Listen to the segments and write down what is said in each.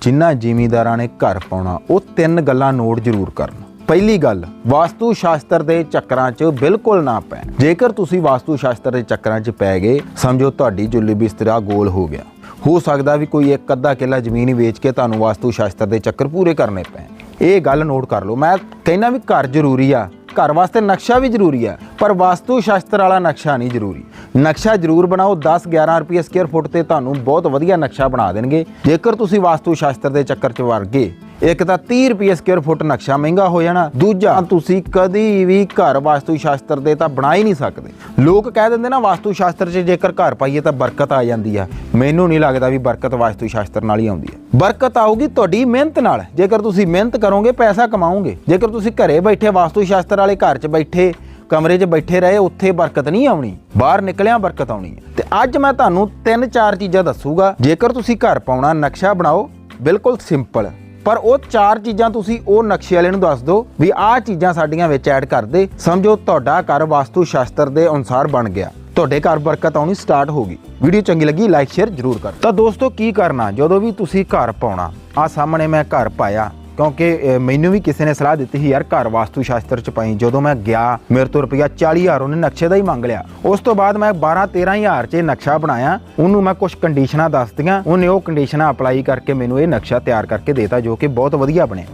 ਜਿਨ੍ਹਾਂ ਜ਼ਿਮੀਂਦਾਰਾਂ ਨੇ ਘਰ ਪਾਉਣਾ, ਉਹ ਤਿੰਨ ਗੱਲਾਂ ਨੋਟ ਜ਼ਰੂਰ ਕਰਨ। ਪਹਿਲੀ ਗੱਲ, ਵਾਸਤੂ ਸ਼ਾਸਤਰ ਦੇ ਚੱਕਰਾਂ 'ਚ ਬਿਲਕੁਲ ਨਾ ਪੈਣ। ਜੇਕਰ ਤੁਸੀਂ ਵਾਸਤੂ ਸ਼ਾਸਤਰ ਦੇ ਚੱਕਰਾਂ 'ਚ ਪੈ ਗਏ, ਸਮਝੋ ਤੁਹਾਡੀ ਜੁੱਲੀ ਬਿਸਤਰਾ ਗੋਲ ਹੋ ਗਿਆ। ਹੋ ਸਕਦਾ ਵੀ ਕੋਈ ਇੱਕ ਅੱਧਾ ਕਿੱਲਾ ਜ਼ਮੀਨ ਵੇਚ ਕੇ ਤੁਹਾਨੂੰ ਵਾਸਤੂ ਸ਼ਾਸਤਰ ਦੇ ਚੱਕਰ ਪੂਰੇ ਕਰਨੇ ਪੈਣ। ਇਹ ਗੱਲ ਨੋਟ ਕਰ ਲਓ। ਮੈਂ ਕਹਿੰਦਾ ਵੀ ਘਰ ਜ਼ਰੂਰੀ ਆ। ਘਰ ਵਾਸਤੇ ਨਕਸ਼ਾ ਵੀ ਜ਼ਰੂਰੀ ਹੈ, ਪਰ ਵਾਸਤੂ ਸ਼ਾਸਤਰ ਵਾਲਾ ਨਕਸ਼ਾ ਨਹੀਂ ਜ਼ਰੂਰੀ। ਨਕਸ਼ਾ ਜ਼ਰੂਰ ਬਣਾਓ 10 11 ਰੁਪਏ ਸਕੁਅਰ ਫੁੱਟ ਤੇ ਤੁਹਾਨੂੰ ਬਹੁਤ ਵਧੀਆ ਨਕਸ਼ਾ ਬਣਾ ਦੇਣਗੇ। ਜੇਕਰ ਤੁਸੀਂ ਵਾਸਤੂ ਸ਼ਾਸਤਰ ਦੇ ਚੱਕਰ 'ਚ ਵੜ ਗਏ ਇੱਕ ਤਾਂ 30 ਰੁਪਏ ਸਕੁਅਰ ਫੁੱਟ ਨਕਸ਼ਾ ਮਹਿੰਗਾ ਹੋ ਜਾਣਾ, ਦੂਜਾ, ਤੁਸੀਂ ਕਦੀ ਵੀ ਘਰ ਵਾਸਤੂ ਸ਼ਾਸਤਰ ਦੇ ਤਾਂ ਬਣਾ ਹੀ ਨਹੀਂ ਸਕਦੇ। ਲੋਕ ਕਹਿ ਦਿੰਦੇ ਨਾ ਵਾਸਤੂ ਸ਼ਾਸਤਰ 'ਚ ਜੇਕਰ ਘਰ ਪਾਈਏ ਤਾਂ ਬਰਕਤ ਆ ਜਾਂਦੀ ਆ। ਮੈਨੂੰ ਨਹੀਂ ਲੱਗਦਾ ਵੀ ਬਰਕਤ ਵਾਸਤੂ ਸ਼ਾਸਤਰ ਨਾਲ ਹੀ ਆਉਂਦੀ ਹੈ ਬਰਕਤ ਆਊਗੀ ਤੁਹਾਡੀ ਮਿਹਨਤ ਨਾਲ। ਜੇਕਰ ਤੁਸੀਂ ਮਿਹਨਤ ਕਰੋਗੇ, ਪੈਸਾ ਕਮਾਓਗੇ। ਜੇਕਰ ਤੁਸੀਂ ਘਰੇ ਬੈਠੇ ਵਾਸਤੂ ਸ਼ਾਸਤਰ ਵਾਲੇ ਘਰ 'ਚ ਬੈਠੇ, ਕਮਰੇ 'ਚ ਬੈਠੇ ਰਹੇ, ਉੱਥੇ ਬਰਕਤ ਨਹੀਂ ਆਉਣੀ। ਬਾਹਰ ਨਿਕਲਿਆ ਬਰਕਤ ਆਉਣੀ ਹੈ ਤੇ ਅੱਜ ਮੈਂ ਤੁਹਾਨੂੰ ਤਿੰਨ ਚਾਰ ਚੀਜ਼ਾਂ ਦੱਸੂਗਾ। ਜੇਕਰ ਤੁਸੀਂ ਘਰ ਪਾਉਣਾ, ਨਕਸ਼ਾ ਬਣਾਓ, ਬਿਲਕੁਲ ਸਿੰਪਲ ਪਰ ਉਹ ਚਾਰ ਚੀਜ਼ਾਂ ਤੁਸੀਂ ਉਹ ਨਕਸ਼ੇ ਵਾਲੇ ਨੂੰ ਦੱਸ ਦਿਓ ਵੀ ਆਹ ਚੀਜ਼ਾਂ ਸਾਡੀਆਂ ਵਿੱਚ ਐਡ ਕਰ ਦੇ ਸਮਝੋ ਤੁਹਾਡਾ ਘਰ ਵਾਸਤੂ ਸ਼ਾਸਤਰ ਦੇ ਅਨੁਸਾਰ ਬਣ ਗਿਆ। ਤੁਹਾਡੇ ਘਰ ਬਰਕਤ ਆਉਣੀ ਸਟਾਰਟ ਹੋ ਗਈ। ਵੀਡੀਓ ਚੰਗੀ ਲੱਗੀ, ਲਾਈਕ, ਸ਼ੇਅਰ ਜਰੂਰ ਕਰ। ਤਾਂ ਦੋਸਤੋ, ਕੀ ਕਰਨਾ? ਜਦੋਂ ਵੀ ਤੁਸੀਂ ਘਰ ਪਾਉਣਾ ਆ ਸਾਹਮਣੇ ਮੈਂ ਘਰ ਪਾਇਆ। ਕਿਉਂਕਿ ਮੈਨੂੰ ਵੀ ਕਿਸੇ ਨੇ ਸਲਾਹ ਦਿੱਤੀ ਸੀ, ਯਾਰ, ਘਰ ਵਾਸਤੂ ਸ਼ਾਸਤਰ ਚ ਪਾਈ, ਜਦੋਂ ਮੈਂ ਗਿਆ, ਮੇਰੇ ਤੋਂ ਰੁਪਿਆ 40000 ਉਹਨੇ ਨਕਸ਼ੇ ਦਾ ਹੀ ਮੰਗ ਲਿਆ। ਉਸ ਤੋਂ ਬਾਅਦ ਮੈਂ 12 13000 ਚ ਇਹ ਨਕਸ਼ਾ ਬਣਾਇਆ, ਉਹਨੂੰ ਮੈਂ ਕੁਝ ਕੰਡੀਸ਼ਨਾਂ ਦੱਸਦੀਆਂ ਉਹਨੇ ਉਹ ਕੰਡੀਸ਼ਨਾਂ ਅਪਲਾਈ ਕਰਕੇ ਮੈਨੂੰ ਇਹ ਨਕਸ਼ਾ ਤਿਆਰ ਕਰਕੇ ਦੇਤਾ, ਜੋ ਕਿ ਬਹੁਤ ਵਧੀਆ ਬਣਿਆ।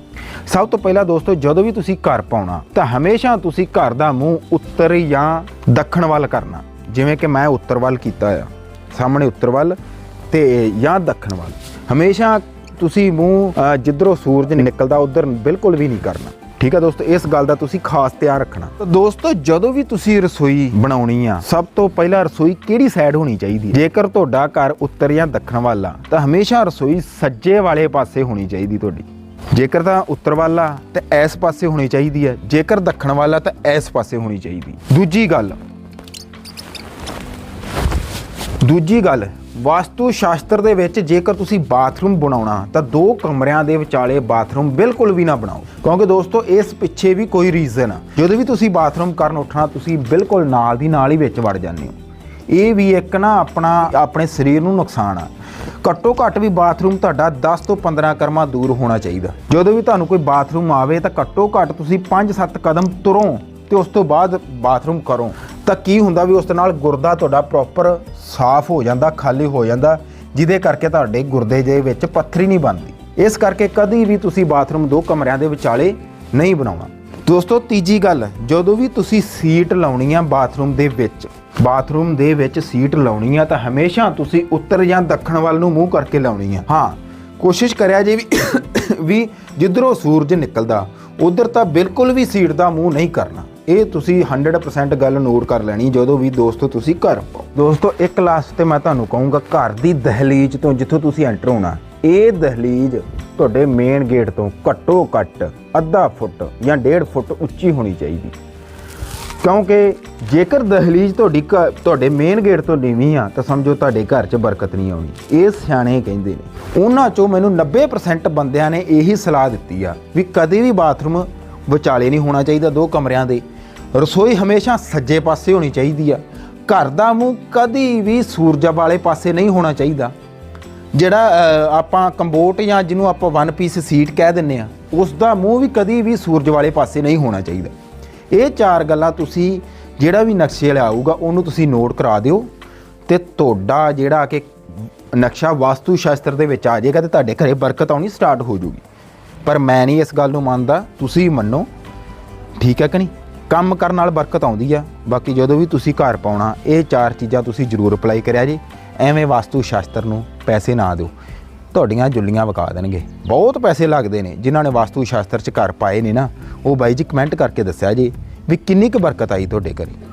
ਸਭ ਤੋਂ ਪਹਿਲਾਂ ਦੋਸਤੋ, ਜਦੋਂ ਵੀ ਤੁਸੀਂ ਘਰ ਪਾਉਣਾ, ਤਾਂ ਹਮੇਸ਼ਾ ਤੁਸੀਂ ਘਰ ਦਾ ਮੂੰਹ ਉੱਤਰ ਜਾਂ ਦੱਖਣ ਵੱਲ ਕਰਨਾ। ਜਿਵੇਂ ਕਿ ਮੈਂ ਉੱਤਰ ਵੱਲ ਕੀਤਾ ਆ, ਸਾਹਮਣੇ ਉੱਤਰ ਵੱਲ ਤੇ ਜਾਂ ਦੱਖਣ ਵੱਲ। ਹਮੇਸ਼ਾ ਤੁਸੀਂ ਮੂੰਹ ਜਿੱਧਰੋਂ ਸੂਰਜ ਨਿਕਲਦਾ, ਉਧਰ ਬਿਲਕੁਲ ਵੀ ਨਹੀਂ ਕਰਨਾ। ਠੀਕ ਹੈ ਦੋਸਤੋ, ਇਸ ਗੱਲ ਦਾ ਤੁਸੀਂ ਖਾਸ ਧਿਆਨ ਰੱਖਣਾ। ਤਾਂ ਦੋਸਤੋ, ਜਦੋਂ ਵੀ ਤੁਸੀਂ ਰਸੋਈ ਬਣਾਉਣੀ ਆ, ਸਭ ਤੋਂ ਪਹਿਲਾਂ ਰਸੋਈ ਕਿਹੜੀ ਸਾਈਡ ਹੋਣੀ ਚਾਹੀਦੀ ਹੈ? ਜੇਕਰ ਤੁਹਾਡਾ ਘਰ ਉੱਤਰ ਜਾਂ ਦੱਖਣ ਵਾਲਾ, ਤਾਂ ਹਮੇਸ਼ਾ ਰਸੋਈ ਸੱਜੇ ਵਾਲੇ ਪਾਸੇ ਹੋਣੀ ਚਾਹੀਦੀ ਤੁਹਾਡੀ। ਜੇਕਰ ਤਾਂ ਉੱਤਰ ਵਾਲਾ, ਤਾਂ ਇਸ ਪਾਸੇ ਹੋਣੀ ਚਾਹੀਦੀ ਹੈ। ਜੇਕਰ ਦੱਖਣ ਵਾਲਾ, ਤਾਂ ਇਸ ਪਾਸੇ ਹੋਣੀ ਚਾਹੀਦੀ। ਦੂਜੀ ਗੱਲ ਦੂਜੀ ਗੱਲ ਵਾਸਤੂ ਸ਼ਾਸਤਰ ਦੇ ਵਿੱਚ ਜੇਕਰ ਤੁਸੀਂ ਬਾਥਰੂਮ ਬਣਾਉਣਾ, ਤਾਂ ਦੋ ਕਮਰਿਆਂ ਦੇ ਵਿਚਾਲੇ ਬਾਥਰੂਮ ਬਿਲਕੁਲ ਵੀ ਨਾ ਬਣਾਓ। ਕਿਉਂਕਿ ਦੋਸਤੋ, ਇਸ ਪਿੱਛੇ ਵੀ ਕੋਈ ਰੀਜ਼ਨ ਆ। ਜਦੋਂ ਵੀ ਤੁਸੀਂ ਬਾਥਰੂਮ ਕਰਨ ਉੱਠਣਾ, ਤੁਸੀਂ ਬਿਲਕੁਲ ਨਾਲ ਦੀ ਨਾਲ ਹੀ ਵਿੱਚ ਵੜ ਜਾਂਦੇ ਹੋ। ਇਹ ਵੀ ਇੱਕ ਨਾ ਆਪਣਾ, ਆਪਣੇ ਸਰੀਰ ਨੂੰ ਨੁਕਸਾਨ ਆ। ਘੱਟੋ ਘੱਟ ਵੀ ਬਾਥਰੂਮ ਤੁਹਾਡਾ 10 ਤੋਂ 15 ਕਰਮਾਂ ਦੂਰ ਹੋਣਾ ਚਾਹੀਦਾ। ਜਦੋਂ ਵੀ ਤੁਹਾਨੂੰ ਕੋਈ ਬਾਥਰੂਮ ਆਵੇ, ਤਾਂ ਘੱਟੋ ਘੱਟ ਤੁਸੀਂ 5-7 ਕਦਮ ਤੁਰੋ ਤੇ ਉਸ ਤੋਂ ਬਾਅਦ ਬਾਥਰੂਮ ਕਰੋ। ਤਾਂ ਕੀ ਹੁੰਦਾ ਵੀ ਉਸ ਦੇ ਨਾਲ ਗੁਰਦਾ ਤੁਹਾਡਾ ਪ੍ਰੋਪਰ ਸਾਫ਼ ਹੋ ਜਾਂਦਾ, ਖਾਲੀ ਹੋ ਜਾਂਦਾ, ਜਿਹਦੇ ਕਰਕੇ ਤੁਹਾਡੇ ਗੁਰਦੇ ਦੇ ਵਿੱਚ ਪੱਥਰੀ ਨਹੀਂ ਬਣਦੀ। ਇਸ ਕਰਕੇ ਕਦੀ ਵੀ ਤੁਸੀਂ ਬਾਥਰੂਮ ਦੋ ਕਮਰਿਆਂ ਦੇ ਵਿਚਾਲੇ ਨਹੀਂ ਬਣਾਉਣਾ। ਦੋਸਤੋ, ਤੀਜੀ ਗੱਲ, ਜਦੋਂ ਵੀ ਤੁਸੀਂ ਸੀਟ ਲਾਉਣੀ ਆ ਬਾਥਰੂਮ ਦੇ ਵਿੱਚ, ਬਾਥਰੂਮ ਦੇ ਵਿੱਚ ਸੀਟ ਲਾਉਣੀ ਆ ਤਾਂ ਹਮੇਸ਼ਾ ਤੁਸੀਂ ਉੱਤਰ ਜਾਂ ਦੱਖਣ ਵੱਲ ਨੂੰ ਮੂੰਹ ਕਰਕੇ ਲਾਉਣੀ ਆ। ਹਾਂ, ਕੋਸ਼ਿਸ਼ ਕਰਿਆ ਜੇ ਵੀ ਵੀ ਜਿੱਧਰੋਂ ਸੂਰਜ ਨਿਕਲਦਾ, ਉਧਰ ਤਾਂ ਬਿਲਕੁਲ ਵੀ ਸੀਟ ਦਾ ਮੂੰਹ ਨਹੀਂ ਕਰਨਾ। ਇਹ ਤੁਸੀਂ 100% ਗੱਲ ਨੋਟ ਕਰ ਲੈਣੀ, ਜਦੋਂ ਵੀ ਦੋਸਤੋ ਤੁਸੀਂ ਘਰ ਪਾਓ ਦੋਸਤੋ, ਇੱਕ ਲਾਸਟ ਤੇ ਮੈਂ ਤੁਹਾਨੂੰ ਕਹੂੰਗਾ, ਘਰ ਦੀ ਦਹਲੀਜ਼ ਤੋਂ ਜਿੱਥੋਂ ਤੁਸੀਂ ਐਂਟਰ ਹੋਣਾ, ਇਹ ਦਹਲੀਜ਼ ਤੁਹਾਡੇ ਮੇਨ ਗੇਟ ਤੋਂ ਘੱਟੋ ਘੱਟ ਅੱਧਾ ਫੁੱਟ ਜਾਂ 1.5 ਫੁੱਟ ਉੱਚੀ ਹੋਣੀ ਚਾਹੀਦੀ। ਕਿਉਂਕਿ ਜੇਕਰ ਦਹਲੀਜ਼ ਤੁਹਾਡੀ ਘ- ਤੁਹਾਡੇ ਮੇਨ ਗੇਟ ਤੋਂ ਨੀਵੀਂ ਆ, ਤਾਂ ਸਮਝੋ ਤੁਹਾਡੇ ਘਰ 'ਚ ਬਰਕਤ ਨਹੀਂ ਆਉਣੀ। ਇਹ ਸਿਆਣੇ ਕਹਿੰਦੇ ਨੇ। ਉਹਨਾਂ 'ਚੋਂ ਮੈਨੂੰ 90% ਬੰਦਿਆਂ ਨੇ ਇਹੀ ਸਲਾਹ ਦਿੱਤੀ ਆ ਵੀ ਕਦੇ ਵੀ ਬਾਥਰੂਮ ਵਿਚਾਲੇ ਨਹੀਂ ਹੋਣਾ ਚਾਹੀਦਾ ਦੋ ਕਮਰਿਆਂ ਦੇ। ਰਸੋਈ ਹਮੇਸ਼ਾ ਸੱਜੇ ਪਾਸੇ ਹੋਣੀ ਚਾਹੀਦੀ ਆ। ਘਰ ਦਾ ਮੂੰਹ ਕਦੀ ਵੀ ਸੂਰਜ ਵਾਲੇ ਪਾਸੇ ਨਹੀਂ ਹੋਣਾ ਚਾਹੀਦਾ। ਜਿਹੜਾ ਆਪਾਂ ਕੰਬੋਟ ਜਾਂ ਜਿਹਨੂੰ ਆਪਾਂ ਵਨ ਪੀਸ ਸੀਟ ਕਹਿ ਦਿੰਨੇ ਆ ਉਸ ਦਾ ਮੂੰਹ ਵੀ ਕਦੀ ਵੀ ਸੂਰਜ ਵਾਲੇ ਪਾਸੇ ਨਹੀਂ ਹੋਣਾ ਚਾਹੀਦਾ। ਇਹ ਚਾਰ ਗੱਲਾਂ ਤੁਸੀਂ ਜਿਹੜਾ ਵੀ ਨਕਸ਼ੇ ਵਾਲਾ ਆਊਗਾ, ਉਹਨੂੰ ਤੁਸੀਂ ਨੋਟ ਕਰਾ ਦਿਓ ਤੇ ਤੁਹਾਡਾ ਜਿਹੜਾ ਕਿ ਨਕਸ਼ਾ ਵਾਸਤੂ ਸ਼ਾਸਤਰ ਦੇ ਵਿੱਚ ਆ ਜਾਏਗਾ ਤੇ ਤੁਹਾਡੇ ਘਰੇ ਬਰਕਤ ਆਉਣੀ ਸਟਾਰਟ ਹੋ ਜੂਗੀ ਪਰ ਮੈਂ ਨਹੀਂ ਇਸ ਗੱਲ ਨੂੰ ਮੰਨਦਾ, ਤੁਸੀਂ ਮੰਨੋ। ਠੀਕ ਹੈ ਕਿ ਨਹੀਂ? ਕੰਮ ਕਰਨ ਨਾਲ ਬਰਕਤ ਆਉਂਦੀ ਆ। ਬਾਕੀ ਜਦੋਂ ਵੀ ਤੁਸੀਂ ਘਰ ਪਾਉਣਾ, ਇਹ ਚਾਰ ਚੀਜ਼ਾਂ ਤੁਸੀਂ ਜ਼ਰੂਰ ਅਪਲਾਈ ਕਰਿਆ ਜੀ। ਐਵੇਂ ਵਾਸਤੂ ਸ਼ਾਸਤਰ ਨੂੰ ਪੈਸੇ ਨਾ ਦਿਓ। ਤੁਹਾਡੀਆਂ ਜੁੱਲੀਆਂ ਵਕਾ ਦੇਣਗੇ। ਬਹੁਤ ਪੈਸੇ ਲੱਗਦੇ ਨੇ, ਜਿਨ੍ਹਾਂ ਨੇ ਵਾਸਤੂ ਸ਼ਾਸਤਰ 'ਚ ਘਰ ਪਾਏ ਨੇ ਨਾ। ਉਹ ਬਾਈ ਜੀ ਕਮੈਂਟ ਕਰਕੇ ਦੱਸਿਆ ਜੀ ਵੀ ਕਿੰਨੀ ਕੁ ਬਰਕਤ ਆਈ ਤੁਹਾਡੇ ਘਰੇ।